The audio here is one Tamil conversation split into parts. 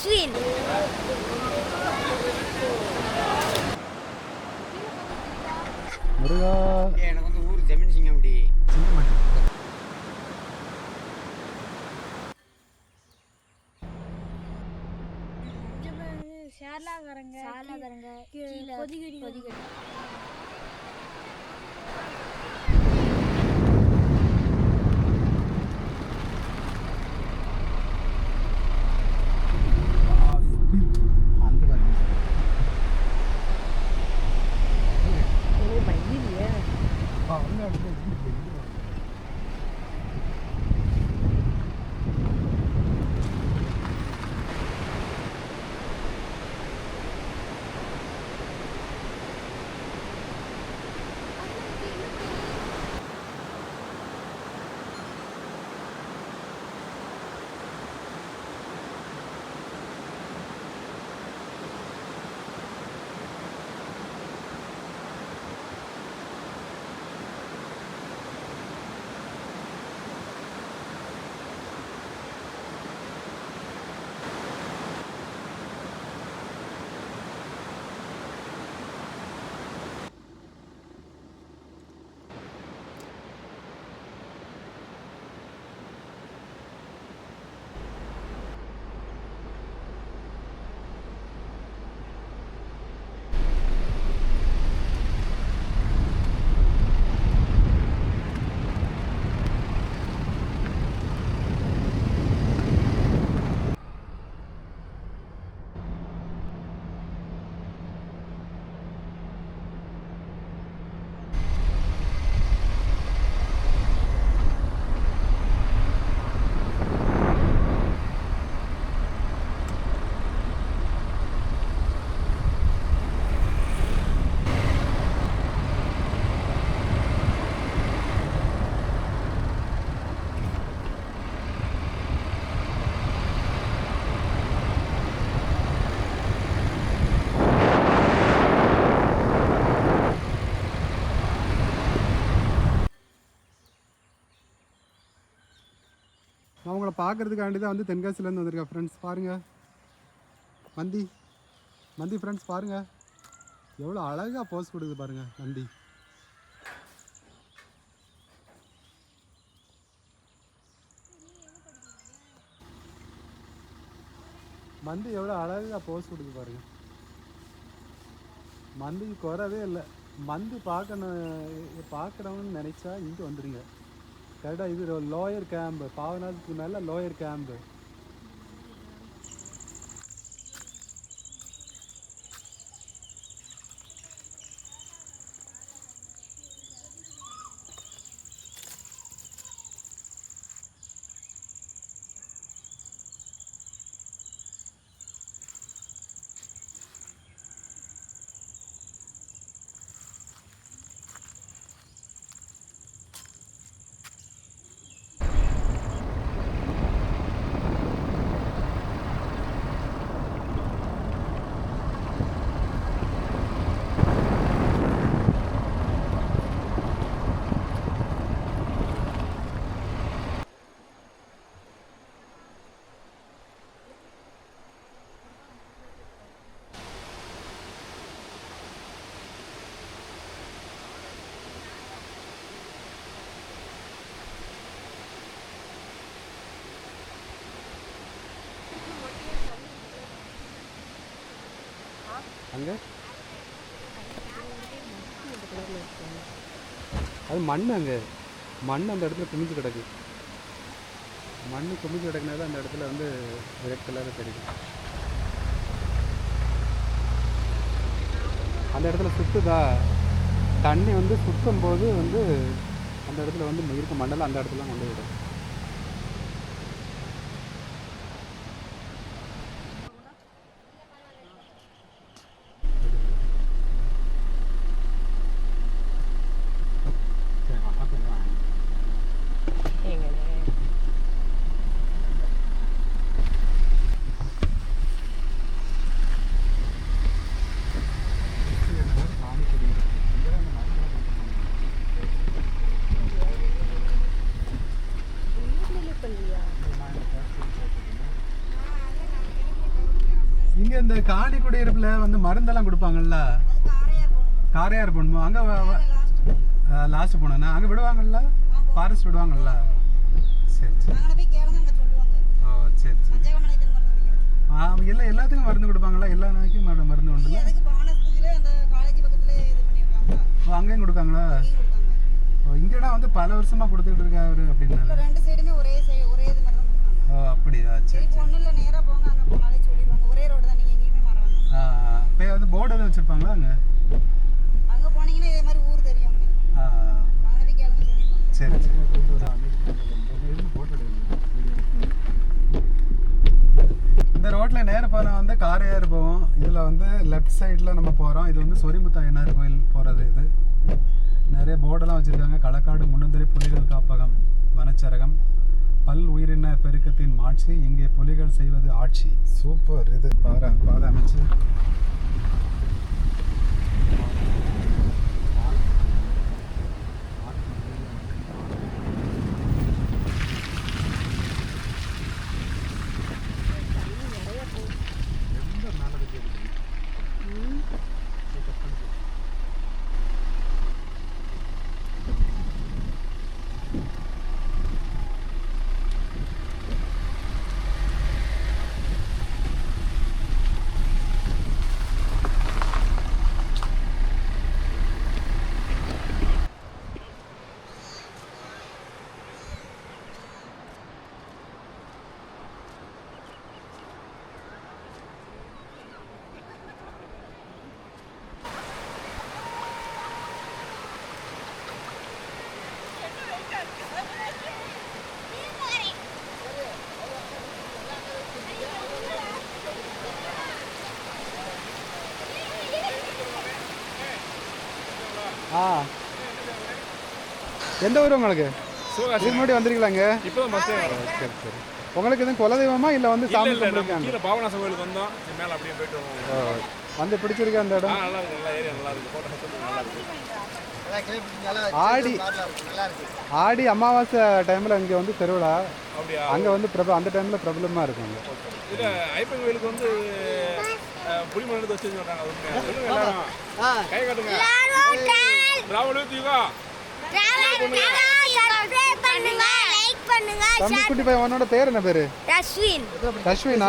அஸ்வின் முருகா. எனக்கு வந்து ஊர் ஜமீன் சிங்கம்டி சேலாக்காரங்க சேலாக்காரங்க கீழே பொதிகடி. பொதிகடி. பார்க்கறதுக்காண்டி தான் வந்து தென்காசிலேருந்து வந்திருக்கேன் ஃப்ரெண்ட்ஸ் பாருங்கள் மந்தி. மந்தி ஃப்ரெண்ட்ஸ் பாருங்கள் எவ்வளோ அழகாக போஸ் கொடுக்குது பாருங்கள் மந்தி. மந்தி எவ்வளோ அழகாக போஸ் கொடுக்குது பாருங்கள் மந்திக்கு குறவே இல்லை. மந்தி பார்க்கணும் பார்க்குறவன்னு நினச்சா இங்கே வந்துடுங்க கரெக்டாக இது லோயர் கேம்பு பாவநாதத்துக்கு மேலே லோயர் கேம்பு அங்கே? அது மண் அங்கே. மண் அந்த இடத்துல குமிஞ்சு கிடக்கு. மண் குமிஞ்சு கிடக்குனால அந்த இடத்துல வந்து ரெட் கலரில் தெரியும் அந்த இடத்துல சுற்றுதா தண்ணி வந்து சுற்றும் போது வந்து அந்த இடத்துல வந்து இருக்க. மண்ணெல்லாம் அந்த இடத்துல கொண்டு விடும் இந்த காடி குடியிருப்புல வந்து மருந்தெல்லாம் கொடுப்பாங்கல்ல? காரையார் போகணுமா அங்க லாஸ்ட் போனா அங்க விடுவாங்கல்ல? ஃபாரஸ்ட் விடுவாங்கல்ல? சரி சரி. ஓ சரி சரி. ஆ எல்லா எல்லாத்துக்கும் மருந்து கொடுப்பாங்களா? எல்லா நாய்க்கும் மரு- மருந்து உண்டுல்ல ஓ அங்கேயும் கொடுக்காங்களா? ஓ இங்கடா வந்து பல வருஷமா கொடுத்துட்டு இருக்காரு அப்படின்னு ரெண்டு சைடுமே ஒரே ஒரே இது மாதிரி தான் ஓ அப்படியா? சரி ஒன்றும் இல்லை நேராக போங்க அங்கே போனாலே சொல்லிடுவாங்க. ஒரே ரோடு தான் நீங்கள் எங்கேயுமே மாற வேண்டாம் ஆ இப்போ வந்து போர்டு எதுவும் வச்சிருப்பாங்களா அங்க? அங்கே போனீங்கன்னா இதே மாதிரி ஊர் தெரியும் சரி சரி. இந்த ரோட்ல நேர போனா வந்து காரையார் போவோம் இதுல வந்து லெஃப்ட் சைடுல நம்ம போறோம். இது வந்து சொரிமுத்தா என்ஆர் கோயில் போறது இது. நிறைய போர்டெல்லாம் வச்சிருக்காங்க. களக்காடு முன்னந்திரி புலிகள் காப்பகம் வனச்சரகம். பல் உயிரின பெருக்கத்தின் மாட்சி இங்கே புலிகள் செய்வது ஆட்சி. சூப்பர் இது. பாரு பாதை அமைச்சு. ஆ. எந்த ஊர் உங்களுக்கு? இதுக்கு முன்னாடி வந்திருக்கீங்களாங்க இப்போ சரி சரி. உங்களுக்கு எதுவும் குலதெய்வமா இல்லை வந்து சாமி கும்பிட்டுருக்காங்க கீழே பாபநாச கோயிலுக்கு வந்தோம். மேலே அப்படியே போயிட்டு வருவோம். வந்து பிடிச்சிருக்கா அந்த இடம்? நல்லா இருக்கு. நல்லா ஏரியா நல்லா இருக்கு. நல்லா இருக்கு. ஆடி. ஆடி அமாவாசை டைமில் இங்கே வந்து திருவிழா அப்படியா? அங்கே வந்து பிரபல அந்த டைமில் பிரபலமாக இருக்கும் இல்லை ஐப்பன் கோயிலுக்கு வந்து புளிமண் எடுத்து வச்சு சொல்கிறாங்க அது உண்மையா? சொல்லுங்க எல்லாரும் கை காட்டுங்க. ராவல் ஊற்றிக்கோ தம்பி குட்டி பையன் உன்னோட பேர் என்ன பேர்? ரஸ்வின் அஸ்வினா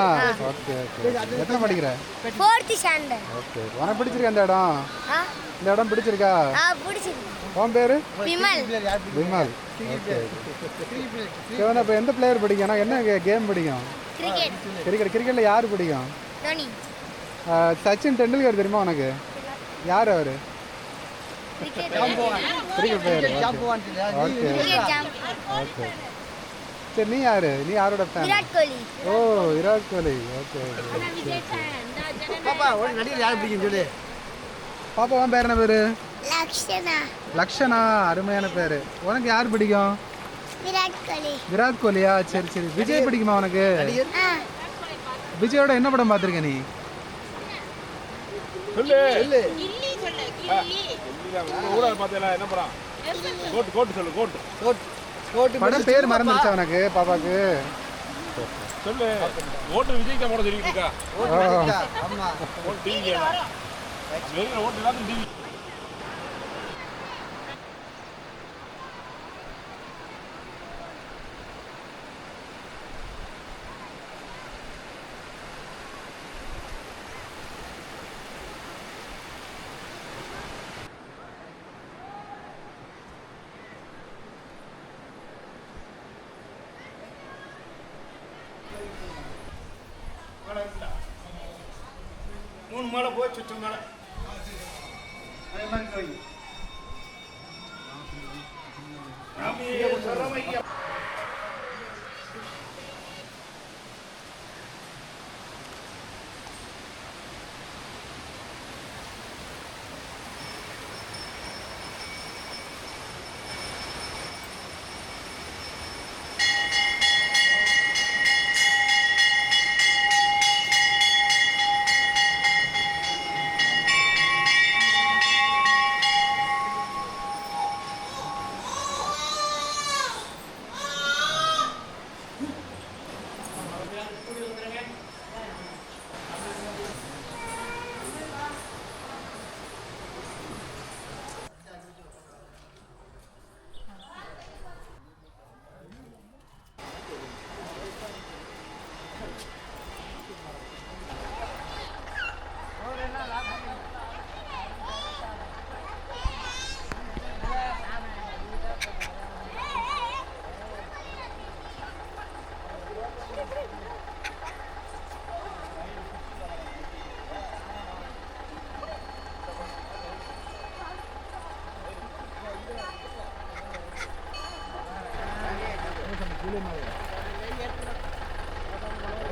ஓகே ஓகே. எத்தனை படிக்கிற? Fourth standard okay. உனக்கு பிடிச்சிருக்கா இந்த இடம்? இந்த இடம் பிடிச்சிருக்கா? உன் பேர்? விமல். விமல். சிவனா எந்த பிளேயர் பிடிக்கும் என்ன கேம் பிடிக்கும்? கிரிக்கெட் கிரிக்கெட் கிரிக்கெட்டில் யார் பிடிக்கும்? சச்சின் டெண்டுல்கர் தெரியுமா உனக்கு? யார் அவர்? கிரிக்கெட் பிளேயர் ஓகே ஓகே சரி நீ யாரு? நீ யாரோட ஃபேன் விராட் கோலி. ஓ விராட் கோலி. ஓகே பாப்பா உன் பேர் என்ன பேரு? லக்ஷனா. லக்ஷனா அருமையான பேரு. உனக்கு யார் பிடிக்கும்? விராட் கோலி. விராட் கோலியா? சரி சரி. விஜய் பிடிக்குமா உனக்கு? விஜயோட என்ன படம் பார்த்திருக்க நீ? சொல்லு. சொல்லு. ஊராக பார்த்தீங்களா என்ன படம்? கோட்டு கோட்டு சொல்லு கோட்டு. படம் பேர் மறந்துருச்சா உனக்கு பாப்பாக்கு? சொல்லு. ஓட்டு விஜய்க்கு தான் போட சொல்லிட்டு இருக்கா? ஓ ஓட்டு டிவி ஓட்டு எல்லாத்தையும் டிவி மேலே போய் சுற்று அதே மாதிரி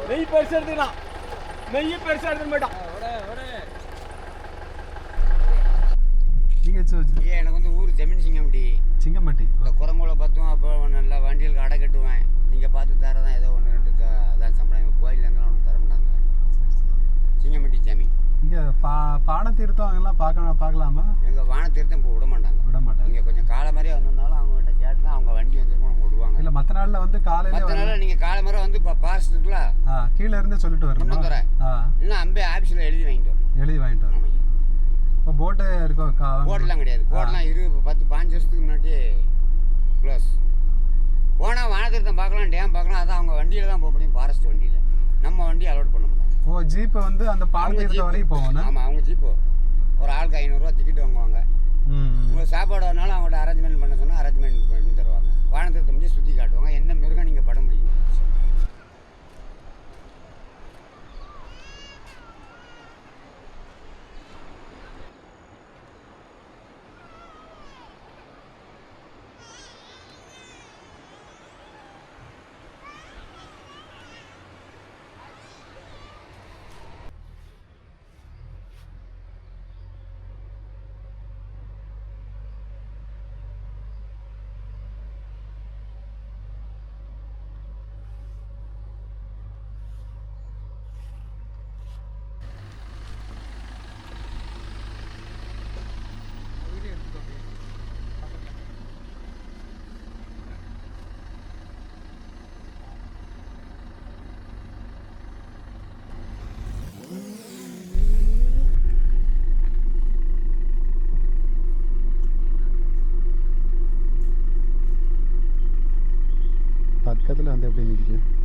நெய் பெருசு எடுத்துக்கலாம் நெய் பெருசா எடுத்துன்னு போயிட்டான் ஏன் எனக்கு வந்து ஊர் ஜமீன் சிங்கம்பட்டி சிங்கம்பட்டி இந்த குரங்குல பார்த்தும் அப்போ நல்லா வண்டிகளுக்கு அடை கட்டுவேன். நீங்கள் பார்த்து தரதான் ஏதோ ஒன்று ரெண்டு அதான் சம்பளம். கோயிலேருந்துலாம் ஒன்று தர மாட்டாங்க. சிங்கம்பட்டி ஜமீன் இங்க பா பானை தீர்த்தம் அங்கெல்லாம் பார்க்க பார்க்கலாமா? எங்கள் வானத்தீர்த்தம் இப்போ விட மாட்டாங்க. விட மாட்டாங்க. நீங்கள் கொஞ்சம் காலை மாதிரியே வந்திருந்தாலும் அவங்ககிட்ட கேட்டுனா அவங்க வண்டி வந்துருக்கும் நாள்ல வந்து காலையில மற்ற நாள் நீங்கள் காலை மாதிரி வந்து பாரஸ்ட் இருக்குல்ல? கீழே இருந்து சொல்லிட்டு வரணுமா? இல்லைன்னா அம்பே ஆஃபீஸில் எழுதி வாங்கிட்டு வரும் எழுதி வாங்கிட்டு ஆமாங்க. இப்போ போட்டு இருக்கும் போர்டெலாம் கிடையாது. போர்டெலாம் இரு பத்து பாஞ்சு வருஷத்துக்கு முன்னாடி க்ளோஸ் போனால் வானத்தீர்த்தம் பார்க்கலாம் டேம் பார்க்கலாம் அதான் அவங்க வண்டியில் தான் போக முடியும் ஃபாரஸ்ட் வண்டியில். நம்ம வண்டி அலோட் பண்ண மாட்டாங்க. ஓ ஜீப் வந்து அந்த பானை அவங்க தீர்த்தம் ஜீப்பு. வரைக்கும் போகணும் ஆமாம் அவங்க ஜீப்பு ஒரு ஆளுக்கு ஐநூறுரூவா டிக்கெட் வாங்குவாங்க. உங்களுக்கு சாப்பாடு வரனாலும் அவங்கள்ட்ட அரேஞ்ச்மெண்ட் பண்ண சொன்னால் அரேஞ்ச்மெண்ட் பண்ணி ஆனந்தத்தை முடிஞ்சு சுற்றி காட்டுவாங்க என்ன மிருகம் நீங்கள் படம் முடியும்? deu benigno.